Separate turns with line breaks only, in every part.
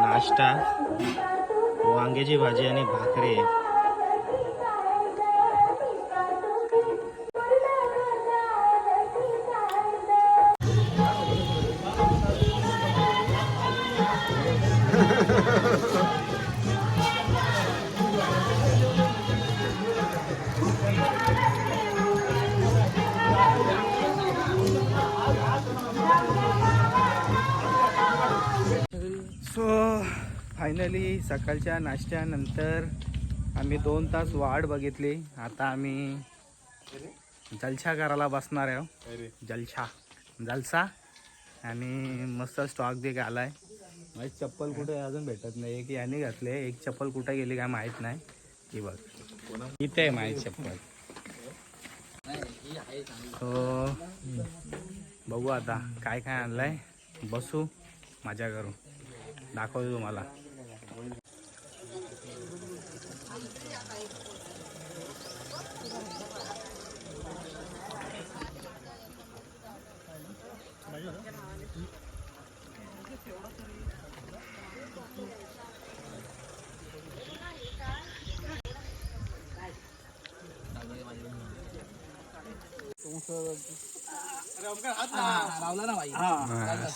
नाश्ता वांग्याची भाजी आणि भाकरी. सकाळच्या नाश्त्यानंतर आम्ही दोन तास वाट बघितली. आता आम्ही जलछा करायला बसणार आहे जलछा जलसा. आणि मस्त स्टॉक बी आलाय माझी चप्पल कुठे अजून भेटत नाही. एक याने घातले. एक चप्पल कुठे गेली काय माहीत नाही. ही बघ. इथे आहे माझी चप्पल. so, बघू आता काय काय आणलंय. बसू. मजा करू. दाखवतो तुम्हाला.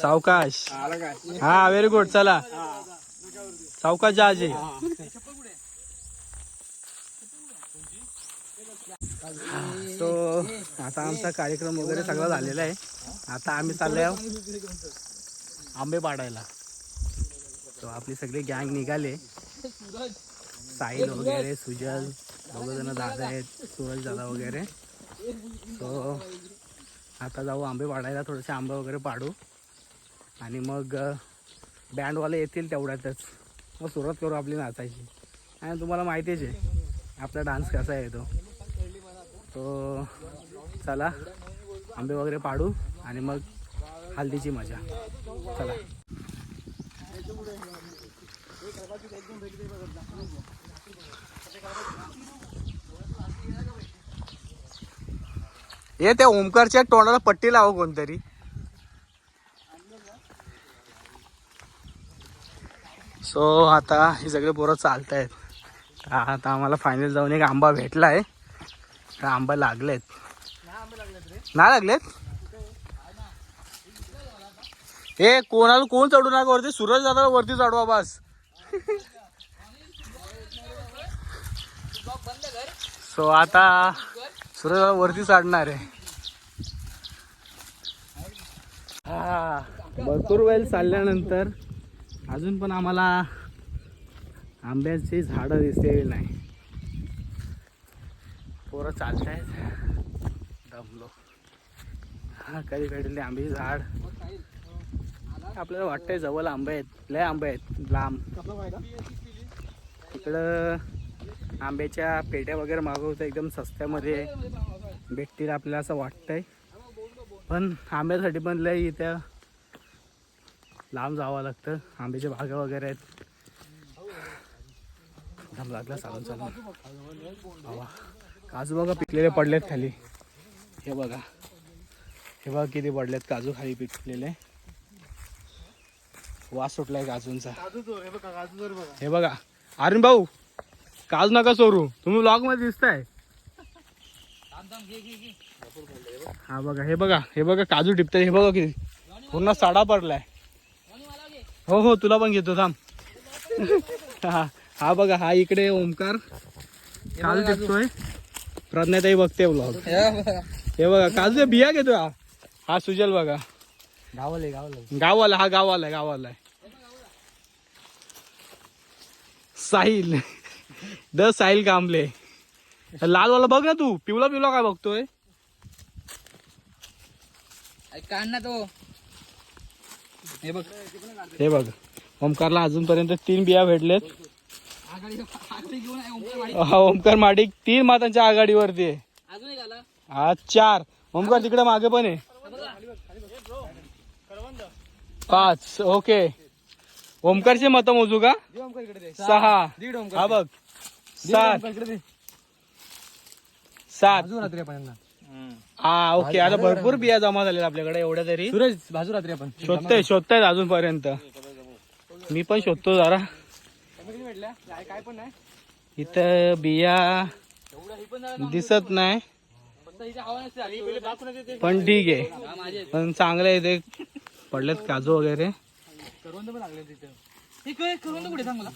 सावकाश. हा व्हेरी गुड चला. सावकाश जहाजी सो आता आमचा कार्यक्रम वगैरे सगळा झालेला आहे. आता आम्ही चाललो आहोत आंबे पाडायला. तो आपली सगळी गँग निघाले. साहिल वगैरे सुजल दोघ जण दादा आहेत सुरज दादा वगैरे. सो आता जाऊ आंबे पाडायला थोडेसे आंबे वगैरे पाडू. आणि मग बँडवाले येतील तेवढ्यातच. मग सुरुवात करू आपली नाचायची. आणि तुम्हाला माहितीच आहे आपला डान्स कसा आहे तो. तो चला आंबे वगैरे पाडू आणि मग हल्दीची मजा. चला. हे त्या ओमकारच्या तोंडाला पट्टी लाव कोणतरी. सो आता हे सगळे पोरं चालत आहेत आता आम्हाला फायनल जाऊन एक आंबा भेटला आहे तर आंबा लागलेत. नाही लागलेत? हे कोणाला कोण चढू नका वरती? सूरज दादा वरती चढवा बस. सो आता सूर्य वरती चढणार आहे. हा. भरपूर वेळ चालल्यानंतर अजून पण आम्हाला आंब्याची झाडं दिसते नाही. पोरं चालत आहेत दमलो. हा कधी भेटले आंब्याची झाड? आपल्याला वाटतंय जवळ आंबे आहेत लय आंबे आहेत लांब. इकडं आंब्याच्या पेट्या वगैरे मागवतं एकदम स्वस्त्यामध्ये भेटतील आपल्याला असं वाटतंय. पण आंब्यासाठी पण लय इथं लांब जावं लागतं. आंब्याच्या बागा वगैरे आहेत. दम लागला चालून चालून हवा. काजू बघा पिकलेले पडलेत खाली. हे बघा. हे बघा किती पडलेत. काजू खाली पिकलेले. वास सुटलाय काजूंचा. हे बघा. अरुण भाऊ काजू नका चोरू तुम्ही ब्लॉगमध्ये दिसताय. हा बघा हे बघा हे बघा काजू टिपताय. हे बघा किती पूर्ण साडा पडलाय. हो हो तुला पण घेतो थांब. हा हा बघा हा इकडे ओमकार. काजू टिपतोय. प्रज्ञाताई बघते ब्लॉग हे बघा काजू बिया घेतो हा. हा सुजल बघा.
गावाले गावाले
गावाला हा गावाला गावाला आहे. साहिल. द साहिल कांबले. लालवाला बघ ना तू पिवला पिवला काय बघतोय?
काढ ना तो. हे बघ.
हे बघ ओमकारला अजूनपर्यंत तीन बिया भेटलेत.
ओमकार.
हा, माडिक तीन मातांच्या आघाडीवरती आहे.
अजून एक आला.
हा चार. ओमकार तिकडे मागे पण आहे. पाच ओके. ओमकारचे मत मोजू का?
दे ओमकार इकडे दे.
सहा.
दीड ओमकार
हा बघ. सात. सात.
रात्री आपण यांना.
हा ओके. आता भरपूर बिया जमा झालेल्या आपल्याकडे एवढ्या तरी.
सूरज बाजू रात्री आपण.
शोधताय शोधतायत अजूनपर्यंत. मी पण शोधतो जरा.
काय पण नाही
इथं बिया दिसत नाही. पण ठीक आहे. पण चांगलं आहे ते. पडलेत काजू वगैरे.
करवंद पण लागले तिथं. कुठे सांग मला.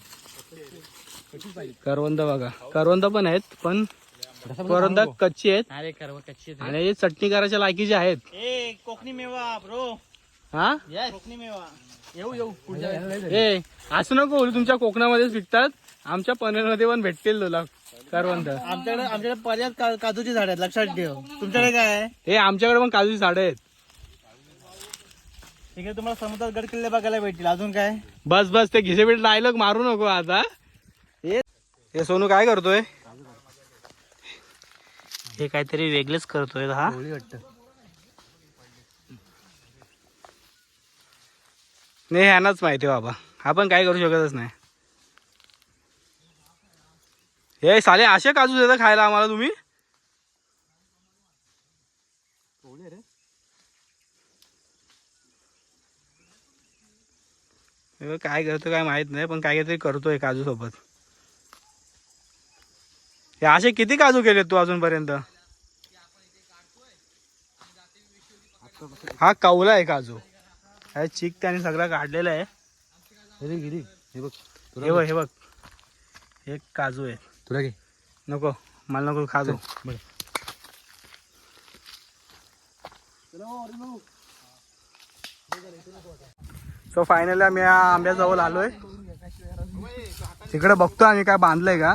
करवंद बघा. करवंद पण आहेत पण करवंद कच्ची आहेत.
अरे करव कच्ची आहेत.
आणि हे चटणी करायच्या लायकीचे आहेत.
ए कोकणी मेवा ब्रो
हा?
कोकणी मेवा. येऊ येऊ पुढच्या वेळेस.
ए असं नको बोलू तुमच्या कोकणामध्येच विकतात आमच्या पनवेलमध्ये पण भेटतील तुला करवंद.
आमच्याकडे आमच्याकडे पर्याय का- काजूची झाड आहेत लक्षात ठेव. तुमच्याकडे काय आहे?
हे आमच्याकडे पण काजूची झाडं आहेत.
तिकडे तुम्हाला समुद्रात गड किल्ले बघायला भेटतील. अजून काय?
बस बस ते घिसेपीठ डायलॉग मारू नको आता. हे सोनू काय करतोय? हे काहीतरी वेगळेच करतोय हा. नाही ह्यांनाच माहिती बाबा. आपण काय करू शकतच नाही. हे साले असे काजू देता खायला आम्हाला तुम्ही? हे काय करतो काय माहीत नाही पण काय काहीतरी करतोय काजू सोबत हे असे किती काजू केले तू अजूनपर्यंत? हा कवला आहे काजू. हा चिक त्याने सगळं काढलेला आहे.
अरे गिरी हे बघ.
हे बघ हे बघ. एक काजू आहे.
तुला घे.
नको मला नको काजू सो फायनली आम्ही या आंब्याजवळ आलोय. तिकडे बघतो आम्ही काय बांधलंय का.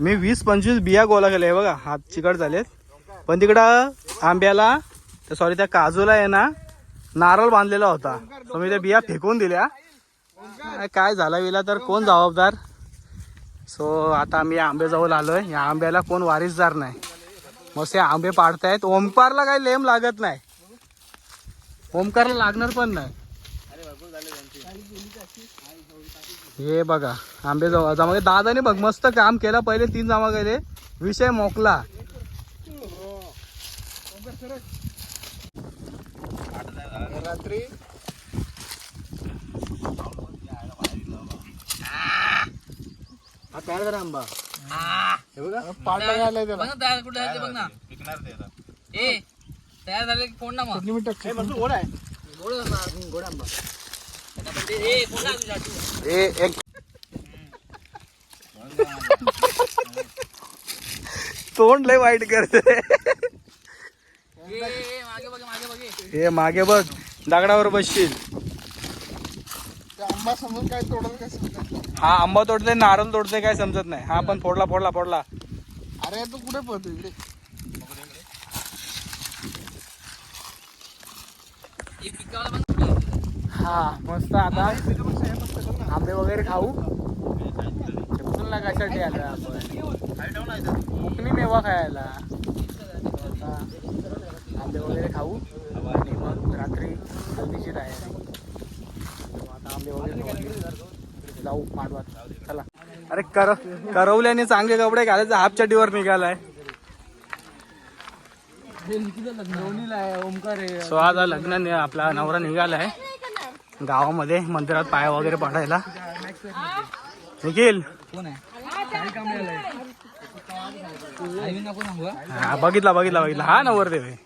मी वीस पंचवीस बिया गोळा केल्या बघा हात चिकट झालेत. पण तिकडं आंब्याला सॉरी त्या काजूला आहे ना नारळ बांधलेला होता. सो मी त्या बिया फेकून दिल्या. काय- झाला विला तर कोण जबाबदार? सो आता आम्ही आंबे जवळ आलोय. या आंब्याला कोण वारीसदार नाही. मस्त आंबे पाडतायत. ओमकारला काही लेम लागत नाही. ओमकारला लागणार पण नाही. हे बघा आंबे जमा जमा केले. दादाने बघ मस्त काम केलं पहिले तीन जमा केले विषय मोकला.
रात्री हा तयार करा आंबा हे बघा पाडला त्याला
तयार कुठे आहे ते बघ ना. ए तयार झाले की फोन ना मग?
हे मस्त गोड आहे.
गोड.
गोड आंबा
ए
एक तोंड लय वाईट करते. हे मागे बघ दगडावर बसशील.
आंबा समजून काय तोडलं काय समजत
हा आंबा तोडते नारळ तोडते काय समजत नाही. हा पण फोडला फोडला फोडला.
अरे तू कुठे पळतो इकडे
ए, पिकावाला बघ ना कुठे.
हा मस्त आता आंबे वगैरे खाऊ. ना कशासाठी आलं आपण? कोकणी मेवा खायला. आंबे वगैरे खाऊ. आणि मग रात्री तयारी. So आता आंबे वगैरे. जाऊ माडवात. चला. अरे कर करवल्याने चांगले कपडे घालायचे. हाफ चड्डीवर निघालाय.
ओमकार आहे.
सो आज लग्न आपला नवरा निघालाय. गावामध्ये मंदिरात पाया वगैरे पडायला. निखिल.
हा.
बघितला बघितला बघितला. हा नवरदेव आहे.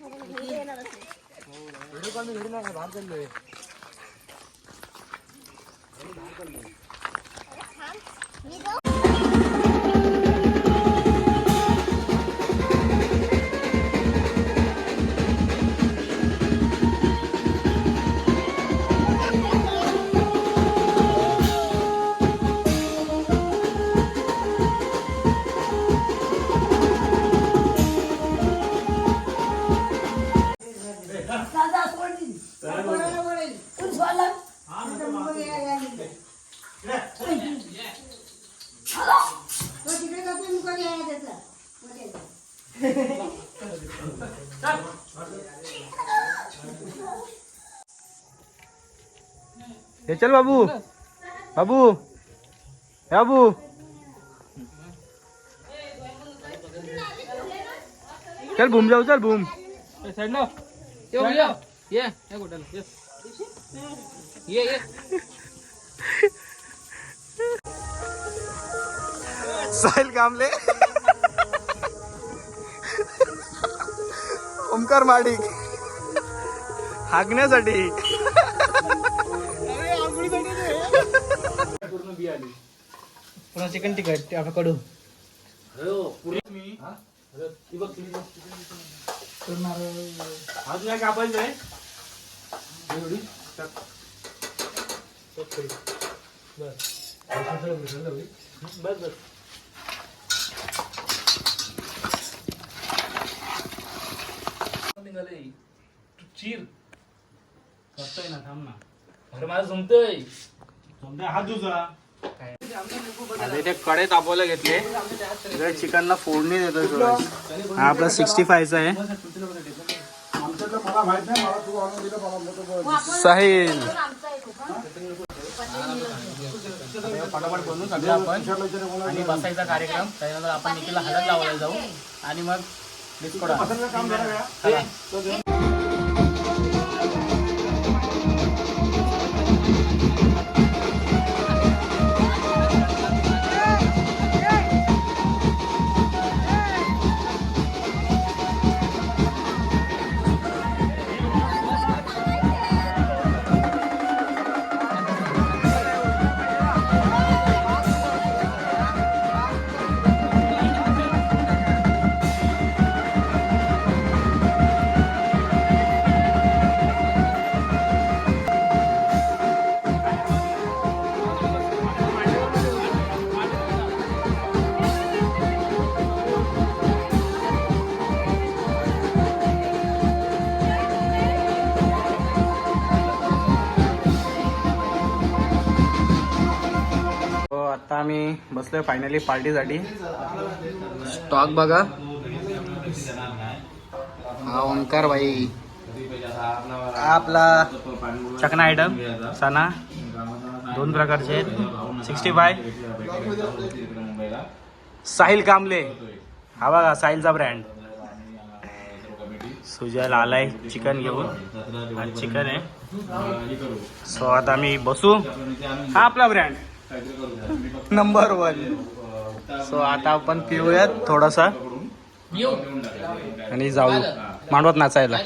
चल बाबू. बाबू. बाबू. चल घूम जाऊ चल
घूम ये ये.
साहिल कामले. ओमकार माडिक. हाकण्यासाठी. हागण्यासाठी पुन्हा चिकन तिखट आपण कडू. अजून काय कापायचं आहे. बस बस.
चीर.
करतोय ना थांब ना.
अरे माझं जमतंय.
समजा हात तुझा. आता इथे कडे तापवायला घेतले. इकडे चिकनला फोडणी देतोय हा आपला सिक्स्टी फायचा आहे. साहिल. फटाफट बनवून सगळं आपण. आणि बसायचा कार्यक्रम. त्याच्यानंतर आपण निखिलला हळद लावायला जाऊ. आणि मग डिस्कोडा आम्ही बसलोय फायनली पार्टीसाठी. स्टॉक बघा. हा ओंकार भाई. आपला चकना आयटम सणा दोन प्रकारचे आहेत. सिक्स्टी फाय साहिल कांबले हा बघा साहिलचा ब्रँड सुजल आलाय चिकन घेऊन. चिकन आहे. सो आता आम्ही बसू. हा आपला ब्रँड नंबर वन सो आता आपण पिऊयात थोडासा. आणि जाऊ. मांडवत नाचायला.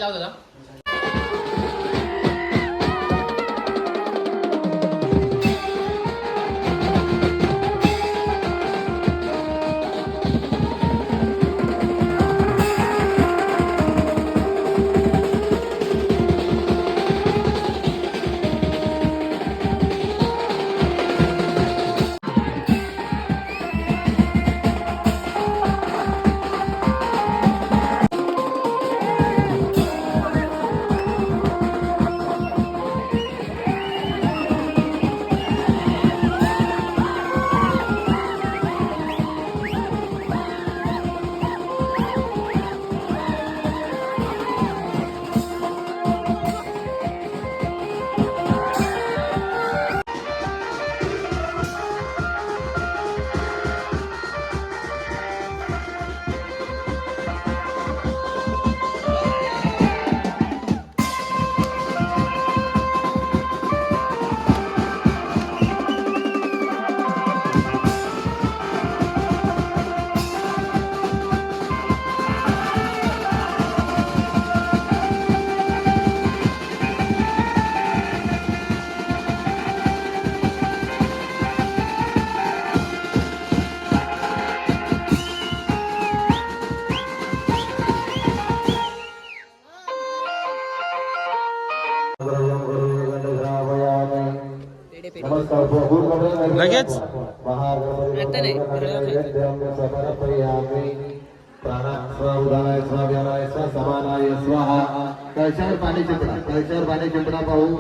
प्राणाय स्वाव्यानाय समानाय स्वाहा. कळशावर पाणी चिपडा. कळशावर पाणी चिपडा पाहू.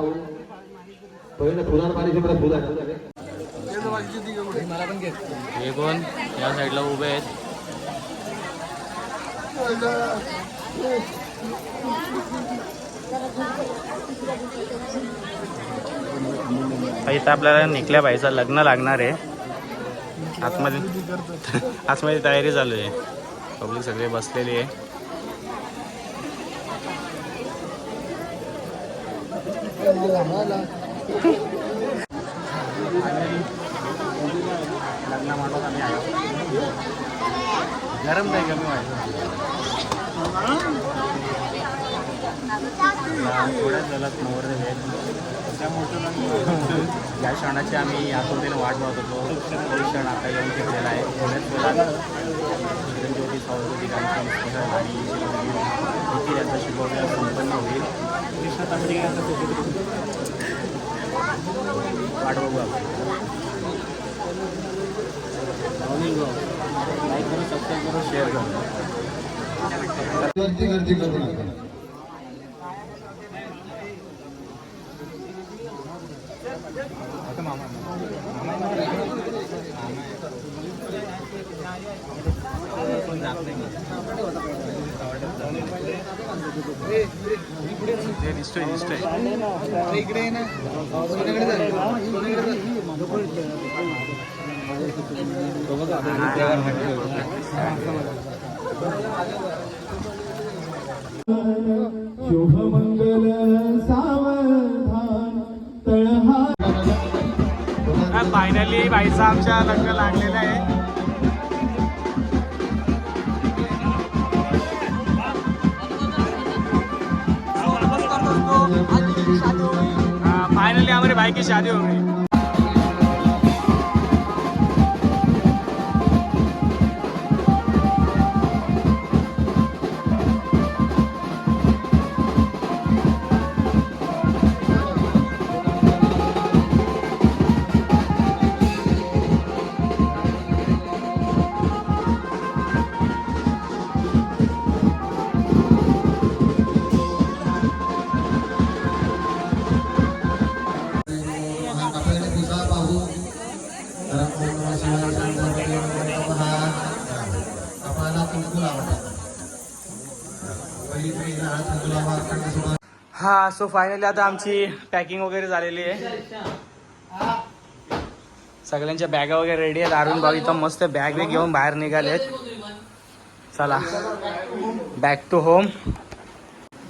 पहिलं फुलावर पाणी चिपडा फुला.
हे कोण? या साईडला उभे आहेत. इथं आपल्याला निकल्या बाईचं लग्न लागणार आहे. आतमध्ये. आतमध्ये तयारी चालू आहे. पब्लिक सगळे बसलेली आहे. लग्न आम्ही आलो गरम नाही कमी व्हायचं थोड्याच या क्षणाची आम्ही आतुरतेने वाट पाहत होतो तो क्षण आता येऊन घेतलेला आहे. थोड्याच वेळात चिरंज्योती संस्कार आणि देखील याचा शिकवण्या संपन्न होईल. वाट बघू आपण लाईक करू सबस्क्राईब करू शेअर करू.
गर्दी गर्दी करू नका.
ते दिसतोय दिसतोय
शुभमंगल सावधान तळहा
फायनली बाईचा आमच्या लग्न लागलेलं आहे. फाइनली हमारे भाई की शादी हा सो फायनली आता आमची पॅकिंग वगैरे झालेली आहे. सगळ्यांच्या बॅगा वगैरे रेडी आहेत. अरुण भाऊ इथं मस्त बॅग बॅग घेऊन बाहेर निघालेत चला. बॅक टू होम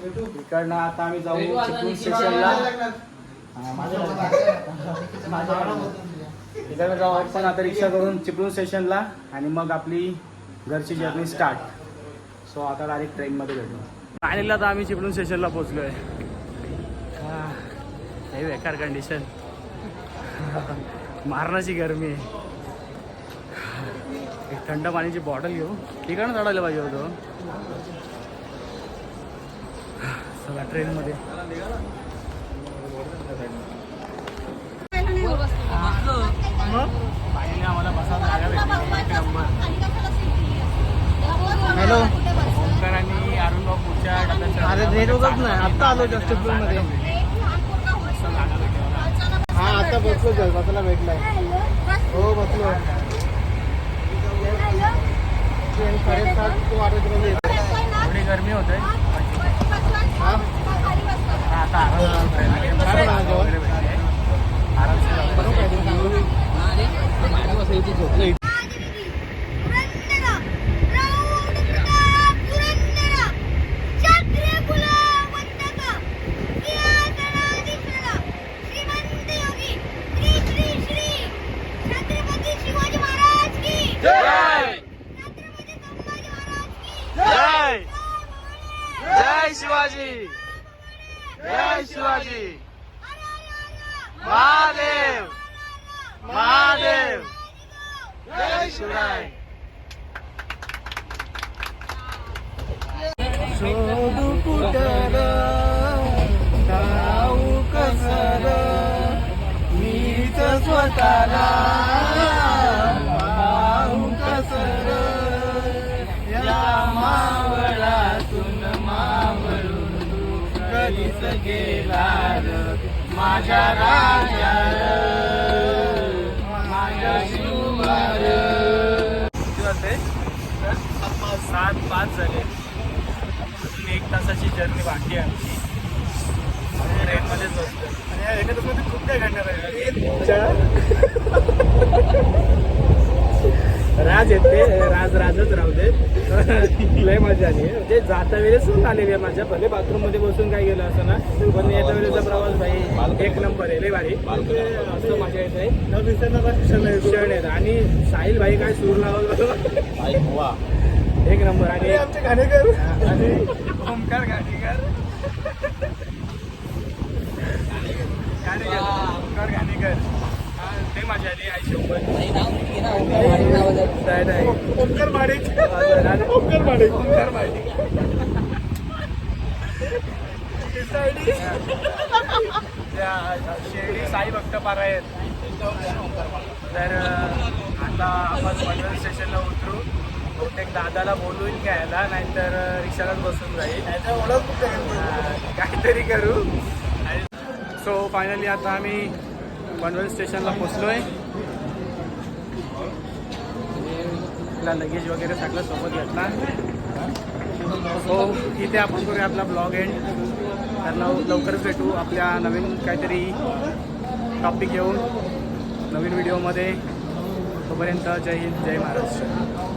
इकडनं आता आम्ही जाऊ चिपळूण स्टेशनला इकडनं जाऊ आपण आता रिक्षा करून चिपळूण स्टेशनला आणि मग आपली घरची जर्नी स्टार्ट सो आता डायरेक्ट ट्रेनमध्ये भेटू. फायनली आता आम्ही चिपळूण स्टेशनला पोहोचलो आहे हे बेकार कंडिशन मारणाची गरमी आहे एक थंड पाण्याची बॉटल घेऊ ठिकाण चढवलं पाहिजे होतं चला ट्रेनमध्ये आम्हाला बसायला
हॅलो
ओंकार आणि अरुण भाऊ पुढच्या डब्यात
अरे नेटवर्कच नाही. आता आलो जस्टमध्ये हा आता बसलो बसायला भेटलाय हो बसलो. साडेसात वाटत मध्ये
थोडी गरमी होते
हा?
आता आराम
काय बनवणार जेवण?
वगैरे भेटले आरामशीर
शिवाजी महाराज की छत्रपती संभाजी महाराज की
जय जय शिवाजी जय शिवाजी महादेव महादेव जय शिवराय
शोधू कुठल जाऊ कसर. मीच स्वतःला पाहू कसर. या मावळातून मावळून कधीच गेला माझ्या राजा माझ्या शिवार.
सात पाच झाले. तासाची जर्नी बाकी आहे आमची ट्रेनमध्येच बसतो. आणि या खूप राज आहेत ते राज राजच राहू दे. लय मजा आली. म्हणजे जाता वेळेस आलेली आहे माझ्या. भले बाथरूममध्ये बसून काय गेलं असं ना पण येत्या वेळेचा प्रवास भाई एक नंबर आहे. लय भारी. असं मजा येत आहे. क्षण आहेत. आणि साहिल भाई काय सूर लावलं एक नंबर. आणि
आमचे घाणेकर
आणि ओमकार गाणेकर गाणेकर ओमकार गाणेकर हा, ते मजा आली आईसोबत
नाही, नाव नाही.
नाही.
ओंकार
ओंकार
माडिक.
ओंकार माहिती त्या शिर्डी साई भक्त पारायण. तर अं, आता आपण पनवेल स्टेशनला उतरू. बहुतेक दादाला बोलून घ्यायला नाहीतर रिक्षालाच बसून जाईल. काहीतरी करू. सो फायनली आता आम्ही पनवेल स्टेशनला पोचलोय. आपला लगेज वगैरे सगळं सोबत घेतला. सो इथे आपण करूया आपला ब्लॉग एंड तर लव लवकरच भेटू आपल्या नवीन काहीतरी टॉपिक घेऊन नवीन व्हिडिओमध्ये तोपर्यंत जय हिंद जय महाराष्ट्र.